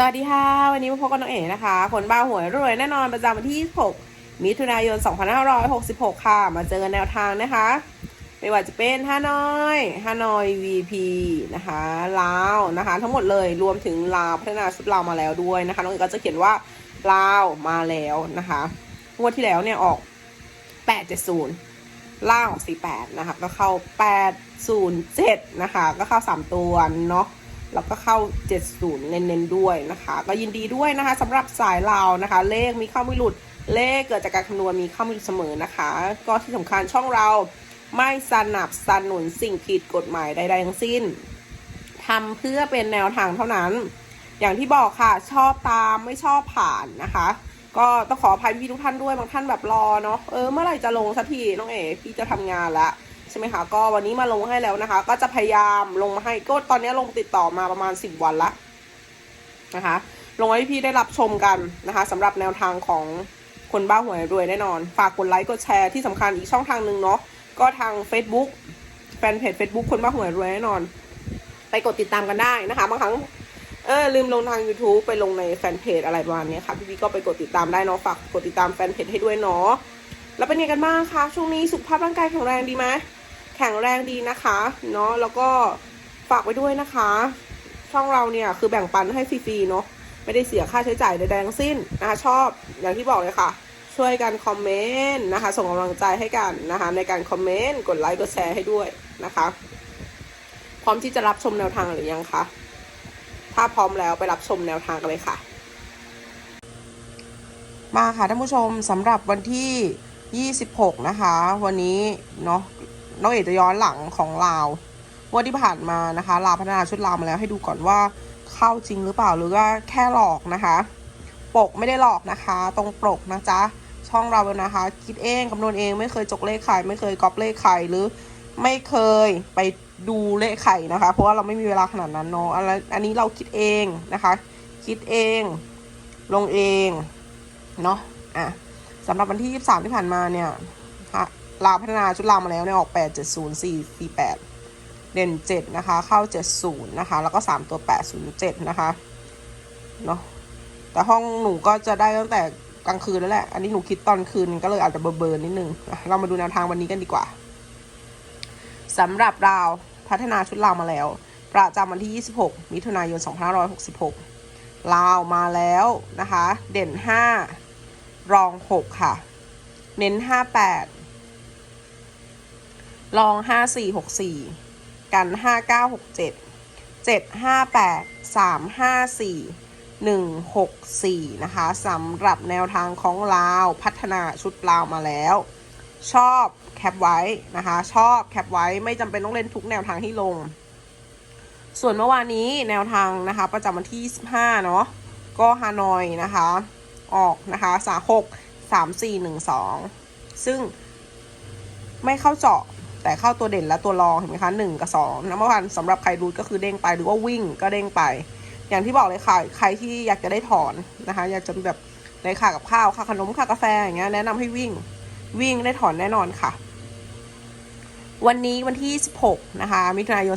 สวัสดีค่ะ วันนี้มาพบกับน้องเอ๋นะคะ คนบ้าหวยรวยแน่นอนประจำวันที่6มิถุนายน 2566 ค่ะ มาเจอกันแนวทางนะคะ ไม่ว่าจะเป็นฮานอยฮานอย VP นะคะลาวนะคะ ทั้งหมดเลยรวมถึงลาวพัฒนาชุดลาวมาแล้วด้วยนะคะ น้องเอ๋ก็จะเขียนว่าลาวมาแล้วนะคะงวดที่แล้วเนี่ยออก 870 ล่างออก 48 นะคะ ก็เข้า 807 นะคะ ก็เข้า 3 ตัวเนาะ แล้วก็เข้า 70 เน้นๆด้วยนะคะ ก็ยินดีด้วยนะคะสำหรับสายเรานะคะ เลขมีเข้าไม่หลุด เลขเกิดจากการคำนวณมีเข้าไม่หลุดเสมอนะคะ ก็ที่สำคัญช่องเราไม่สนับสนุนสิ่งผิดกฎหมายใดๆทั้งสิ้นทำเพื่อเป็นแนวทางเท่านั้น อย่างที่บอกค่ะชอบตามไม่ชอบผ่านนะคะ ก็ต้องขออภัยพี่ทุกท่านด้วยบางท่านแบบรอเนาะเออเมื่อไหร่จะลงสักทีน้องเอ๋พี่จะทำงานละ ช่ไหมคะ ก็วันนี้มาลงให้แล้วนะคะ ก็จะพยายามลงมาให้ก็ตอนนี้ลงติดต่อมาประมาณ 10 วันละนะคะ ลงให้พี่ได้รับชมกันนะคะสำหรับแนวทางของคนบ้าหวยรวยแน่นอน ฝากกดไลค์กดแชร์ที่สำคัญอีกช่องทางหนึ่งเนาะก็ทาง Facebook แฟนเพจ Facebook คนบ้าหวยรวยแน่นอน ไปกดติดตามกันได้นะคะบางครั้งเออลืมลงทาง YouTube ไปลงในแฟนเพจอะไรประมาณนี้ค่ะ พี่พี่ก็ไปกดติดตามได้เนาะฝากกดติดตามแฟนเพจให้ด้วยเนาะแล้วเป็นยังไงกันบ้างคะช่วงนี้สุขภาพร่างกายแข็งแรงดีไหม แข็งแรงดีนะคะเนาะแล้วก็ฝากไว้ด้วยนะคะ ช่องเราเนี่ยคือแบ่งปันให้ฟรีๆเนาะไม่ได้เสียค่าใช้จ่ายใดๆทั้งสิ้นนะคะชอบอย่างที่บอกเลยค่ะ ช่วยกันคอมเมนต์นะคะ ส่งกำลังใจให้กันนะคะ ในการคอมเมนต์กดไลค์กดแชร์ให้ด้วยนะคะ พร้อมที่จะรับชมแนวทางหรือยังคะถ้าพร้อมแล้วไปรับชมแนวทางกันเลยค่ะ มาค่ะท่านผู้ชมสำหรับวันที่ 26 นะคะ วันนี้เนาะ น้องเอกจะย้อนหลังของลาววันที่ผ่านมานะคะลาวพัฒนาชุดลาวมาแล้วให้ดูก่อนว่าเข้าจริงหรือเปล่าหรือว่าแค่หลอกนะคะ ปกไม่ได้หลอกนะคะ ตรงปกนะจ๊ะช่องเรานะคะ คิดเองคำนวณเองไม่เคยจกเลขไข่ไม่เคยก๊อปเลขไข่หรือ ไม่เคยไปดูเลขไข่นะคะ เพราะว่าเราไม่มีเวลาขนาดนั้นเนาะอันนั้นอันนี้เราคิดเองนะคะ คิดเองลงเองเนาะอะสำหรับวันที่ 23 ที่ผ่านมาเนี่ย ลาวพัฒนาชุดลาวมาแล้วเนี่ยออก 8 7 0 4 4 8 เด่น 7 นะคะ เข้า 70 นะคะ แล้วก็ 3 ตัว 807 นะคะ เนาะแต่ห้องหนูก็จะได้ตั้งแต่กลางคืนแล้วแหละ อันนี้หนูคิดตอนคืนก็เลยอาจจะเบอร์นิดนึง เรามาดูแนวทางวันนี้กันดีกว่าสำหรับราวพัฒนาชุดลาวมาแล้ว ประจำวันที่ 26 มิถุนายน 2566 ลาวมาแล้วนะคะ เด่น 5 รอง 6 ค่ะ เน้น 58 รอง 5464 กัน 5967 758 354 164 นะคะสำหรับแนวทางของลาวพัฒนาชุดลาวมาแล้ว ชอบแคปไว้นะคะ ชอบแคปไว้ไม่จำเป็นต้องเล่นทุกแนวทางที่ลง ส่วนเมื่อวานนี้แนวทางนะคะ ประจำวันที่ 25 เนาะก็ฮานอยนะคะ ออกนะคะสาหกสามสี่หนึ่งสองซึ่งไม่เข้าเจาะ แต่เข้าตัวเด่นและตัวรองเห็นไหมคะหนึ่งกับสองนะเมื่อวานสำหรับใครรูทก็คือเด้งไปหรือว่าวิ่งก็เด้งไป อย่างที่บอกเลยค่ะ ใครที่อยากจะได้ถอนนะคะ อยากจะแบบในค่ากับข้าวค่าขนมค่ากาแฟอย่างเงี้ยแนะนำให้วิ่งวิ่งได้ถอนแน่นอนค่ะ วันนี้วันที่ 16 นะคะ มิถุนายน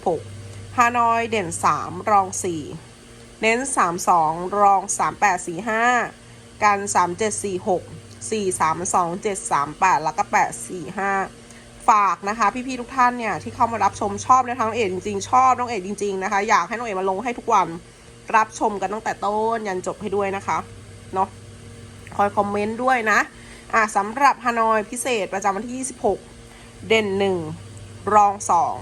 2566 ฮานอยเด่น 3 รอง 4 เน้น 3 2 รอง 3 8 4 5 กัน 3 7 4 6 4 3 2 7 3 8 แล้วก็8 4 5 ฝากนะคะพี่ๆทุกท่านเนี่ยที่เข้ามารับชมชอบในทางน้องเอกจริงๆชอบน้องเอกจริงๆนะคะ อยากให้น้องเอกมาลงให้ทุกวันรับชมกันตั้งแต่ต้นยันจบให้ด้วยนะคะเนาะคอยคอมเมนต์ด้วยนะอะสำหรับฮานอยพิเศษประจำวันที่ 26 เด่น 1 รอง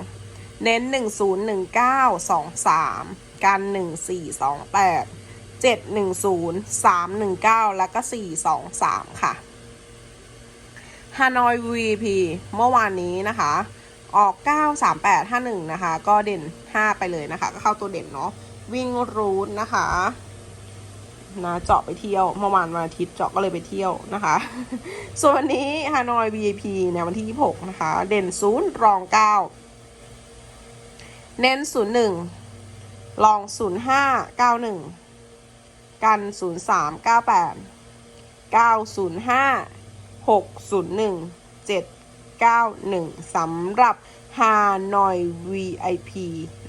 2 เน้น 1 0 1 9 2 3 กัน 1 4 2 8 7 1 0 3 1 9 แล้วก็ 4 2 3 ค่ะ ฮานอย VP เมื่อวานนี้นะคะ ออก 9 3 8 5 1 นะคะ ก็เด่น 5 ไปเลยนะคะ ก็เข้าตัวเด่นเนาะวิ่งรูทนะคะนะเจาะไปเที่ยวเมื่อวานวันอาทิตย์เจาะก็เลยไปเที่ยวนะคะ ส่วนวันนี้ฮานอย VIP เนี่ยวันที่ 26 นะคะ เด่นศูนย์รอง 9 เน้น 01 ลอง 05 91 กัน 03 98 905 601 791สำหรับฮานอย VIP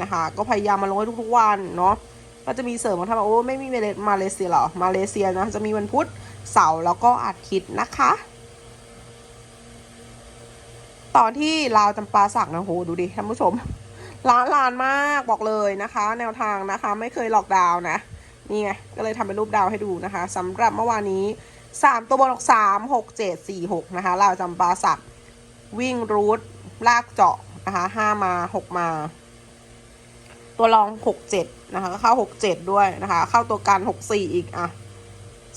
นะคะ ก็พยายามมาลงให้ทุกๆวันเนาะก็จะมีเสริมของทำไมโอ้ไม่มีมาเลเซียหรอ มาเลเซียนะ จะมีวันพุธเสาร์แล้วก็อาทิตย์นะคะ ตอนที่ลาวจำปาสักนะโหดูดิท่านผู้ชมล้านลานมากบอกเลยนะคะ แนวทางนะคะ ไม่เคยหลอกดาวนะ นี่ไง ก็เลยทำเป็นรูปดาวให้ดูนะคะสำหรับเมื่อวานนี้ 3ตัวบนออก3 6 7 4 6นะคะลาวจำปาสักวิ่งรูทลากเจาะนะคะ5มา6มา ตัวรอง6 7นะคะก็เข้า6 7ด้วยนะคะ เข้าตัวกัน6 4อีกอะ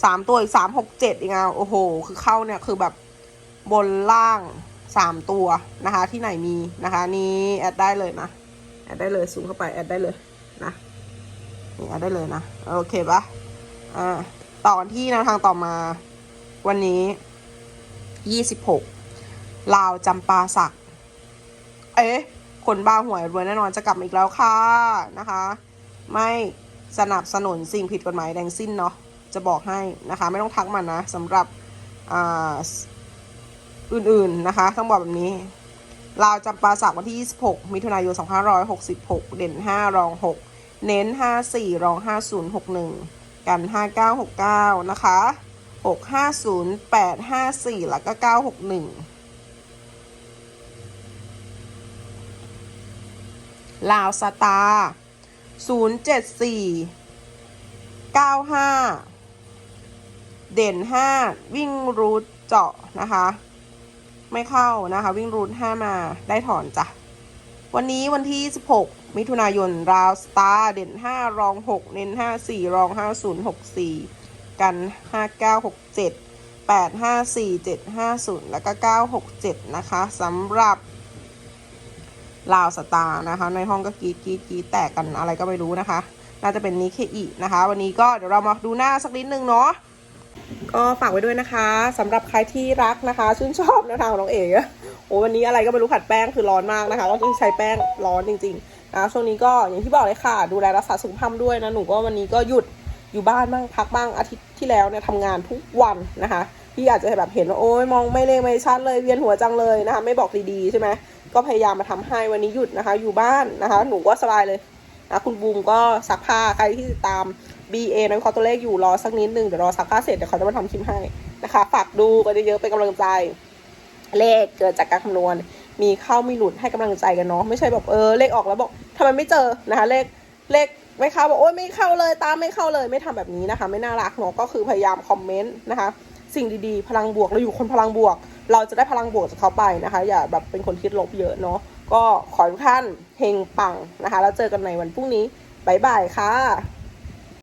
สามตัวอีกสามหกเจ็ดอีกอะโอ้โห คือเข้าเนี่ยคือแบบบนล่างสามตัวนะคะ ที่ไหนมีนะคะ นี้แอดได้เลยนะแอดได้เลยซูมเข้าไปแอดได้เลยนะนี่แอดได้เลยนะโอเคปะอ่า ต่อกันที่แนวทางต่อมา วันนี้ยี่สิบหกลาวจำปาสัก เอ๊ะ คนบ้าหวยรวยแน่นอนจะกลับมาอีกแล้วค่ะนะคะ ไม่สนับสนุนสิ่งผิดกฎหมายแดงสิ้นเนาะจะบอกให้นะคะ ไม่ต้องทักมันนะสำหรับอื่นๆนะคะต้องบอกแบบนี้ลาวจำปาสักวันที่ 26 มิถุนายน 2566 เด่น 5 รอง 6 เน้น 54 รอง 5061 กัน 5969 นะคะ 650 854 แล้วก็ 961 ลาวสตาร์074 95 เด่น 5 วิ่งรูทเจาะนะคะ ไม่เข้านะคะ วิ่งรูท5มาได้ถอนจ้ะ วันนี้วันที่ 16 มิถุนายนราวสตาร์เด่น 5 รอง 6 เน้น 5 4 รอง 5064 กัน 5967 854 750 แล้วก็ 967 นะคะสำหรับลาวสตาร์นะคะ ในห้องก็กีดกีดกีดแตกกันอะไรก็ไม่รู้นะคะ น่าจะเป็นนิเคอีนะคะ วันนี้ก็เดี๋ยวเรามาดูหน้าสักนิดนึงเนาะก็ฝากไว้ด้วยนะคะสำหรับใครที่รักนะคะ ชื่นชอบแนวทางของน้องเอ๋โอ้วันนี้อะไรก็ไม่รู้ขัดแป้งคือร้อนมากนะคะก็ต้องใช้แป้งร้อนจริง ๆ นะช่วงนี้ก็อย่างที่บอกเลยค่ะ ดูแลรักษาสุขภาพด้วยนะหนูก็วันนี้ก็หยุดอยู่บ้านบ้างพักบ้างอาทิตย์ที่แล้วเนี่ยทำงานทุกวันนะคะพี่อาจจะแบบเห็นว่าโอ้ยมองไม่เลงไม่ชัดเลยเวียนหัวจังเลยนะคะไม่บอกดีๆใช่ไหมก็พยายามมาทำให้วันนี้หยุดนะคะ อยู่บ้านนะคะ หนูก็สบายเลยนะคุณบูมก็ซักผ้าใครที่ติดตาม BA นั้นเขาตัวเลขอยู่รอสักนิดหนึ่งเดี๋ยวรอซักผ้าเสร็จเดี๋ยวเขาจะมาทำคลิปให้นะคะ ฝากดูกันเยอะๆเป็นกำลังใจเลขเกิดจากการคำนวณ มีเข้ามีหลุดให้กำลังใจกันเนาะไม่ใช่แบบเออเลขออกแล้วบอก ทำไมไม่เจอนะคะเลขเลขไม่เข้าบอกโอ้ยไม่เข้าเลยตามไม่เข้าเลยไม่ทำแบบนี้นะคะ ไม่น่ารักเนาะก็คือพยายามคอมเมนต์นะคะ สิ่งดีๆ พลังบวกเราอยู่คนพลังบวก เราจะได้พลังบวกจากเขาไปนะคะ อย่าแบบเป็นคนคิดลบเยอะเนาะก็ขอทุกท่านเฮงปังนะคะ แล้วเจอกันในวันพรุ่งนี้บ๊ายบายค่ะ